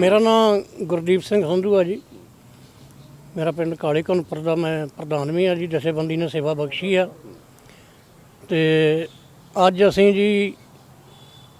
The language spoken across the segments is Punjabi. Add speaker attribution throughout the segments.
Speaker 1: ਮੇਰਾ ਨਾਮ ਗੁਰਦੀਪ ਸਿੰਘ ਸੰਧੂ ਆ ਜੀ। ਮੇਰਾ ਪਿੰਡ ਕਾਲੇ ਕਨਪੁਰ ਦਾ ਮੈਂ ਪ੍ਰਧਾਨ ਵੀ ਆ ਜੀ, ਜਥੇਬੰਦੀ ਨੇ ਸੇਵਾ ਬਖਸ਼ੀ ਆ। ਤੇ ਅੱਜ ਅਸੀਂ ਜੀ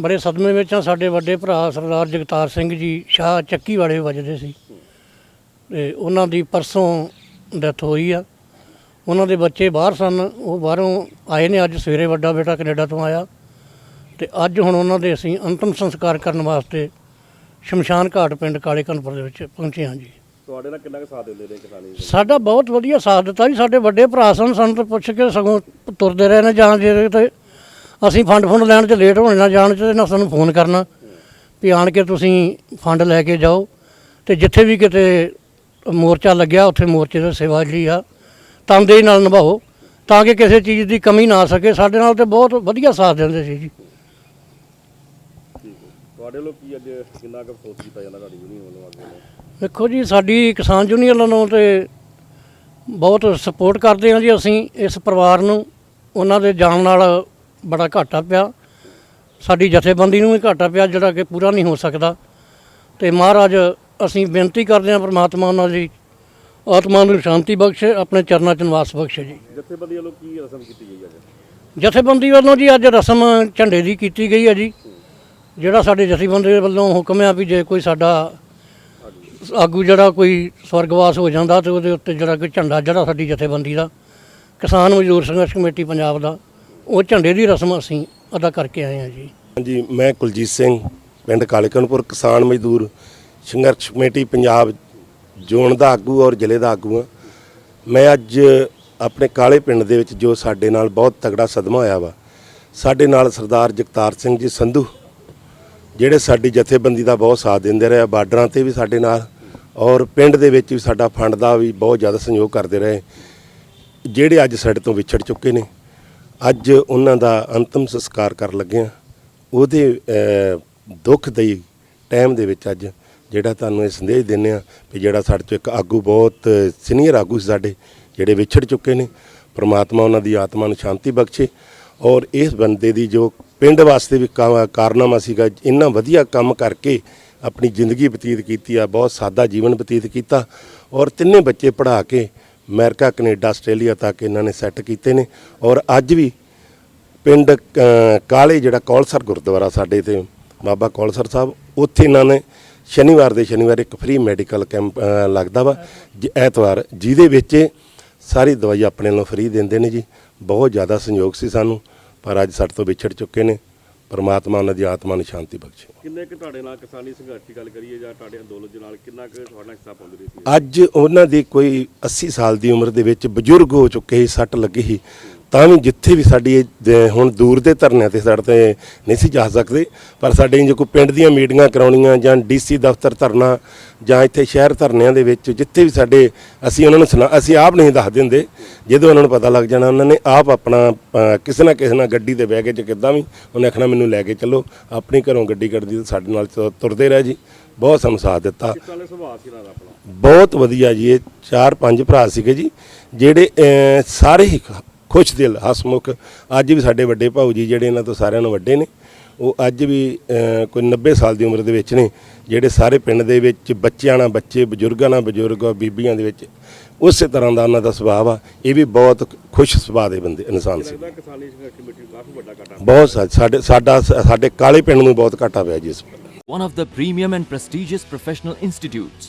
Speaker 1: ਬੜੇ ਸਦਮੇ ਵਿੱਚ ਆ ਸਾਡੇ ਵੱਡੇ ਭਰਾ ਸਰਦਾਰ ਜਗਤਾਰ ਸਿੰਘ ਜੀ ਸ਼ਾਹ ਚੱਕੀ ਵਾਲੇ ਵੱਜਦੇ ਸੀ। ਤੇ ਉਹਨਾਂ ਦੀ ਪਰਸੋਂ ਡੈਥ ਹੋਈ ਆ। ਉਹਨਾਂ ਦੇ ਬੱਚੇ ਬਾਹਰ ਸਨ। ਉਹ ਬਾਹਰੋਂ ਆਏ ਨੇ। ਅੱਜ ਸਵੇਰੇ ਵੱਡਾ ਬੇਟਾ ਕੈਨੇਡਾ ਤੋਂ ਆਇਆ। ਤੇ ਅੱਜ ਹੁਣ ਉਹਨਾਂ ਦੇ ਅਸੀਂ ਅੰਤਮ ਸੰਸਕਾਰ ਕਰਨ ਵਾਸਤੇ ਸ਼ਮਸ਼ਾਨ ਘਾਟ ਪਿੰਡ ਕਾਲੇ ਕਨਪੁਰ ਦੇ ਵਿੱਚ ਪਹੁੰਚੇ ਹਾਂ ਜੀ।
Speaker 2: ਤੁਹਾਡੇ ਨਾਲ ਕਿੰਨਾ ਕੁ ਸਾਥ ਦਿੰਦੇ ਨੇ ਕਿਸਾਨੀ?
Speaker 1: ਸਾਡਾ ਬਹੁਤ ਵਧੀਆ ਸਾਥ ਦਿੱਤਾ ਜੀ। ਸਾਡੇ ਵੱਡੇ ਭਰਾ ਸਨ। ਸਾਨੂੰ ਤਾਂ ਪੁੱਛ ਕੇ ਸਗੋਂ ਤੁਰਦੇ ਰਹੇ ਨੇ ਜਾਂ ਜੇ ਤੇ ਅਸੀਂ ਫੰਡ ਫੰਡ ਲੈਣ 'ਚ ਲੇਟ ਹੋਣੇ ਨਾ ਜਾਣ 'ਚ ਤੇ ਨਾ ਸਾਨੂੰ ਫੋਨ ਕਰਨਾ ਵੀ ਆਣ ਕੇ ਤੁਸੀਂ ਫੰਡ ਲੈ ਕੇ ਜਾਓ। ਤੇ ਜਿੱਥੇ ਵੀ ਕਿਤੇ ਮੋਰਚਾ ਲੱਗਿਆ ਉੱਥੇ ਮੋਰਚੇ ਦੀ ਸੇਵਾ ਜਿਹੜੀ ਆ ਤਨਦੇਹੀ ਨਾਲ ਨਿਭਾਓ ਤਾਂ ਕਿ ਕਿਸੇ ਚੀਜ਼ ਦੀ ਕਮੀ ਨਾ ਆ ਸਕੇ। ਸਾਡੇ ਨਾਲ ਤੇ ਬਹੁਤ ਵਧੀਆ ਸਾਥ ਦਿੰਦੇ ਸੀ ਜੀ।
Speaker 2: ਤੁਹਾਡੇ ਵੱਲੋਂ ਕੀ ਅੱਜ ਕਿੰਨਾ ਕੁ ਅਫਸੋਸ ਕੀਤਾ ਜਾਂਦਾ ਤੁਹਾਡੀ ਯੂਨੀਅਨ ਵੱਲੋਂ ਅੱਗੇ ਨੂੰ
Speaker 1: ਦੇਖੋ ਜੀ ਸਾਡੀ ਕਿਸਾਨ ਯੂਨੀਅਨ ਵੱਲੋਂ ਤੇ ਬਹੁਤ ਸਪੋਰਟ ਕਰਦੇ ਹਾਂ ਜੀ ਅਸੀਂ ਇਸ ਪਰਿਵਾਰ ਨੂੰ ਉਹਨਾਂ ਦੇ ਜਾਣ ਨਾਲ ਬੜਾ ਘਾਟਾ ਪਿਆ। ਸਾਡੀ ਜਥੇਬੰਦੀ ਨੂੰ ਵੀ ਘਾਟਾ ਪਿਆ ਜਿਹੜਾ ਕਿ ਪੂਰਾ ਨਹੀਂ ਹੋ ਸਕਦਾ। ਤੇ ਮਹਾਰਾਜ ਅਸੀਂ ਬੇਨਤੀ ਕਰਦੇ ਹਾਂ ਪ੍ਰਮਾਤਮਾ ਉਹਨਾਂ ਦੀ ਆਤਮਾ ਨੂੰ ਸ਼ਾਂਤੀ ਬਖਸ਼ੇ ਆਪਣੇ ਚਰਨਾਂ 'ਚ ਨਿਵਾਸ ਬਖਸ਼ੇ ਜੀ।
Speaker 2: ਜਥੇਬੰਦੀ ਵੱਲੋਂ ਕੀ ਰਸਮ ਕੀਤੀ ਗਈ ਅੱਜ
Speaker 1: ਜਥੇਬੰਦੀ ਵੱਲੋਂ ਜੀ ਅੱਜ ਰਸਮ ਝੰਡੇ ਦੀ ਕੀਤੀ ਗਈ ਹੈ ਜੀ। ਜਿਹੜਾ ਸਾਡੇ ਜਥੇਬੰਦੀ ਵੱਲੋਂ ਹੁਕਮ ਆ ਵੀ ਜੇ ਕੋਈ ਸਾਡਾ ਆਗੂ ਜਿਹੜਾ ਕੋਈ ਸਵਰਗਵਾਸ ਹੋ ਜਾਂਦਾ ਤੇ ਉਹਦੇ ਉੱਤੇ ਜਿਹੜਾ ਕੋਈ ਝੰਡਾ ਜਿਹੜਾ ਸਾਡੀ ਜਥੇਬੰਦੀ ਦਾ ਕਿਸਾਨ ਮਜ਼ਦੂਰ ਸੰਘਰਸ਼ ਕਮੇਟੀ ਪੰਜਾਬ ਦਾ ਉਹ ਝੰਡੇ ਦੀ ਰਸਮ ਅਸੀਂ ਅਦਾ ਕਰਕੇ ਆਏ ਹਾਂ ਜੀ।
Speaker 3: ਹਾਂਜੀ, ਮੈਂ ਕੁਲਜੀਤ ਸਿੰਘ, ਪਿੰਡ ਕਾਲੇਕਨਪੁਰ, ਕਿਸਾਨ ਮਜ਼ਦੂਰ, ਸੰਘਰਸ਼ ਕਮੇਟੀ, ਪੰਜਾਬ ਜ਼ੋਨ ਦਾ ਆਗੂ ਔਰ ਜ਼ਿਲ੍ਹੇ ਦਾ ਆਗੂ ਹਾਂ। ਮੈਂ ਅੱਜ ਆਪਣੇ ਕਾਲੇ ਪਿੰਡ ਦੇ ਵਿੱਚ ਜੋ ਸਾਡੇ ਨਾਲ ਬਹੁਤ ਤਗੜਾ ਸਦਮਾ ਹੋਇਆ ਵਾ, ਸਾਡੇ ਨਾਲ ਸਰਦਾਰ ਜਗਤਾਰ ਸਿੰਘ ਜੀ ਸੰਧੂ, ਜਿਹੜੇ ਸਾਡੀ ਜਥੇਬੰਦੀ ਦਾ ਬਹੁਤ ਸਾਥ ਦਿੰਦੇ ਰਹੇ ਬਾਰਡਰਾਂ ਤੇ ਵੀ ਸਾਡੇ ਨਾਲ, ਔਰ ਪਿੰਡ ਦੇ ਵਿੱਚ ਵੀ ਸਾਡਾ ਫੰਡ ਦਾ ਵੀ ਬਹੁਤ ਜ਼ਿਆਦਾ ਸਹਿਯੋਗ ਕਰਦੇ ਰਹੇ, ਜਿਹੜੇ ਅੱਜ ਸਾਡੇ ਤੋਂ ਵਿਛੜ ਚੁੱਕੇ ਨੇ। ਅੱਜ ਉਹਨਾਂ ਦਾ ਅੰਤਮ ਸੰਸਕਾਰ ਕਰਨ ਲੱਗੇ ਹਾਂ। ਉਹਦੇ ਦੁੱਖ ਦੇ ਟਾਈਮ ਦੇ ਵਿੱਚ ਅੱਜ ਜਿਹੜਾ ਤੁਹਾਨੂੰ ਇਹ ਸੰਦੇਸ਼ ਦਿੰਦੇ ਆ ਵੀ ਜਿਹੜਾ ਸਾਡੇ ਤੋਂ ਇੱਕ ਆਗੂ ਬਹੁਤ ਸੀਨੀਅਰ ਆਗੂ ਸੀ ਸਾਡੇ, ਜਿਹੜੇ ਵਿਛੜ ਚੁੱਕੇ ਨੇ, ਪ੍ਰਮਾਤਮਾ ਉਹਨਾਂ ਦੀ ਆਤਮਾ ਨੂੰ ਸ਼ਾਂਤੀ ਬਖਸ਼ੇ ਔਰ ਇਸ ਬੰਦੇ ਦੀ ਜੋ ਪਿੰਡ ਵਾਸਤੇ ਵੀ ਕਾ- ਕਾਰਨਾਮਾ ਸੀਗਾ, ਇੰਨਾ ਵਧੀਆ ਕੰਮ ਕਰਕੇ ਆਪਣੀ ਜ਼ਿੰਦਗੀ ਬਤੀਤ ਕੀਤੀ ਆ, ਬਹੁਤ ਸਾਦਾ ਜੀਵਨ ਬਤੀਤ ਕੀਤਾ ਔਰ ਤਿੰਨੇ ਬੱਚੇ ਪੜ੍ਹਾ ਕੇ ਅਮਰੀਕਾ ਕੈਨੇਡਾ ਆਸਟ੍ਰੇਲੀਆ ਤੱਕ ਇਹਨਾਂ ਨੇ ਸੈੱਟ ਕੀਤੇ ਨੇ। ਔਰ ਅੱਜ ਵੀ ਪਿੰਡ ਅ, ਕਾਲੇ ਜਿਹੜਾ ਕੌਲਸਰ ਗੁਰਦੁਆਰਾ ਸਾਡੇ ਤੇ ਬਾਬਾ ਕੌਲਸਰ ਸਾਹਿਬ ਉੱਥੇ ਇਹਨਾਂ ਨੇ ਸ਼ਨੀਵਾਰ ਦੇ ਸ਼ਨੀਵਾਰ ਇੱਕ ਫ੍ਰੀ ਮੈਡੀਕਲ ਕੈਂਪ ਅ, ਲੱਗਦਾ ਵਾ। ਜ- ਐਤਵਾਰ ਜਿਹਦੇ ਵਿੱਚ ਸਾਰੀ ਦਵਾਈ ਆਪਣੇ ਵੱਲੋਂ ਫ੍ਰੀ ਦਿੰਦੇ ਨੇ ਜੀ। ਬਹੁਤ ਜ਼ਿਆਦਾ ਸੰਯੋਗ ਸੀ ਸਾਨੂੰ ਪਰ ਅੱਜ ਸਾਡੇ ਤੋਂ ਵਿਛੜ ਚੁੱਕੇ ਨੇ। ਪਰਮਾਤਮਾ ਉਹਨਾਂ ਦੀ ਆਤਮਾ ਨੂੰ ਸ਼ਾਂਤੀ ਬਖਸ਼ੇ।
Speaker 2: ਕਿੰਨੇ ਕੁ ਤੁਹਾਡੇ ਨਾਲ ਕਿਸਾਨੀ ਸੰਘਰਸ਼ ਦੀ ਗੱਲ ਕਰੀਏ ਜਾਂ ਤੁਹਾਡੇ ਅੰਦੋਲਨ ਦੇ ਨਾਲ ਕਿੰਨਾ ਕੁ ਤੁਹਾਡਾ ਹਿੱਸਾ ਪਾਉਂਦੇ ਰਹੇ ਸੀ?
Speaker 3: ਅੱਜ ਉਹਨਾਂ ਦੀ ਕੋਈ 80 ਸਾਲ ਦੀ ਉਮਰ ਦੇ ਵਿੱਚ ਬਜ਼ੁਰਗ ਹੋ ਚੁੱਕੇ ਸੀ ਸੱਟ ਲੱਗੀ ਸੀ। ਤਾਂ ਵੀ ਜਿੱਥੇ ਵੀ ਸਾਡੀ ਇਹ ਹੁਣ ਦੂਰ ਦੇ ਧਰਨਿਆਂ ਤੇ ਸਾਡੇ ਤੇ ਨਹੀਂ ਸੀ ਜਾ ਸਕਦੇ, ਪਰ ਸਾਡੇ ਜੇ ਕੋਈ ਪਿੰਡ ਦੀਆਂ ਮੀਟਿੰਗਾਂ ਕਰਾਉਣੀਆਂ ਜਾਂ ਡੀਸੀ ਦਫ਼ਤਰ ਧਰਨਾ ਜਾਂ ਇੱਥੇ ਸ਼ਹਿਰ ਧਰਨਿਆਂ ਦੇ ਵਿੱਚ ਜਿੱਥੇ ਵੀ ਸਾਡੇ ਅਸੀਂ ਉਹਨਾਂ ਨੂੰ ਸੁਣਾ, ਅਸੀਂ ਆਪ ਨਹੀਂ ਦੱਸ ਦਿੰਦੇ, ਜਦੋਂ ਉਹਨਾਂ ਨੂੰ ਪਤਾ ਲੱਗ ਜਾਣਾ, ਉਹਨਾਂ ਨੇ ਆਪ ਆਪਣਾ ਕਿਸੇ ਨਾ ਕਿਸੇ ਨਾਲ ਗੱਡੀ 'ਤੇ ਬਹਿ ਕੇ ਚ ਕਿੱਦਾਂ ਵੀ ਉਹਨੇ ਆਖਣਾ ਮੈਨੂੰ ਲੈ ਕੇ ਚੱਲੋ, ਆਪਣੀ ਘਰੋਂ ਗੱਡੀ ਕੱਢਦੀ ਤੇ ਸਾਡੇ ਨਾਲ ਤੁਰਦੇ ਰਹਿ ਜੀ। ਬਹੁਤ ਸਾਨੂੰ ਸਾਥ ਦਿੱਤਾ। ਬਹੁਤ ਵਧੀਆ ਜੀ, ਇਹ ਚਾਰ ਪੰਜ ਭਰਾ ਸੀਗੇ ਜੀ, ਜਿਹੜੇ ਸਾਰੇ ਹੀ ਖੁਸ਼ ਦਿਲ ਹਸਮੁਖ ਅੱਜ ਵੀ ਸਾਡੇ ਵੱਡੇ ਭਾਊ ਜੀ ਜਿਹੜੇ ਇਹਨਾਂ ਤੋਂ ਸਾਰਿਆਂ ਨੂੰ ਵੱਡੇ ਨੇ ਉਹ ਅੱਜ ਵੀ ਕੋਈ 90 ਸਾਲ ਦੀ ਉਮਰ ਦੇ ਵਿੱਚ ਨੇ ਜਿਹੜੇ ਸਾਰੇ ਪਿੰਡ ਦੇ ਵਿੱਚ ਬੱਚਿਆਂ ਨਾਲ ਬੱਚੇ ਬਜ਼ੁਰਗਾਂ ਨਾਲ ਬਜ਼ੁਰਗ ਬੀਬੀਆਂ ਦੇ ਵਿੱਚ ਉਸੇ ਤਰ੍ਹਾਂ ਦਾ ਉਹਨਾਂ ਦਾ ਸੁਭਾਅ ਆ ਇਹ ਵੀ ਬਹੁਤ ਖੁਸ਼ ਸੁਭਾਅ ਦੇ ਬੰਦੇ ਇਨਸਾਨ ਸੀ। ਬਹੁਤ ਸਾਡੇ ਸਾਡਾ ਸਾਡੇ ਕਾਲੇ ਪਿੰਡ ਨੂੰ ਬਹੁਤ ਘਾਟਾ ਪਿਆ ਜੀ ਇਸ ਵੇਲੇ।
Speaker 4: One of the premium and prestigious professional institutes,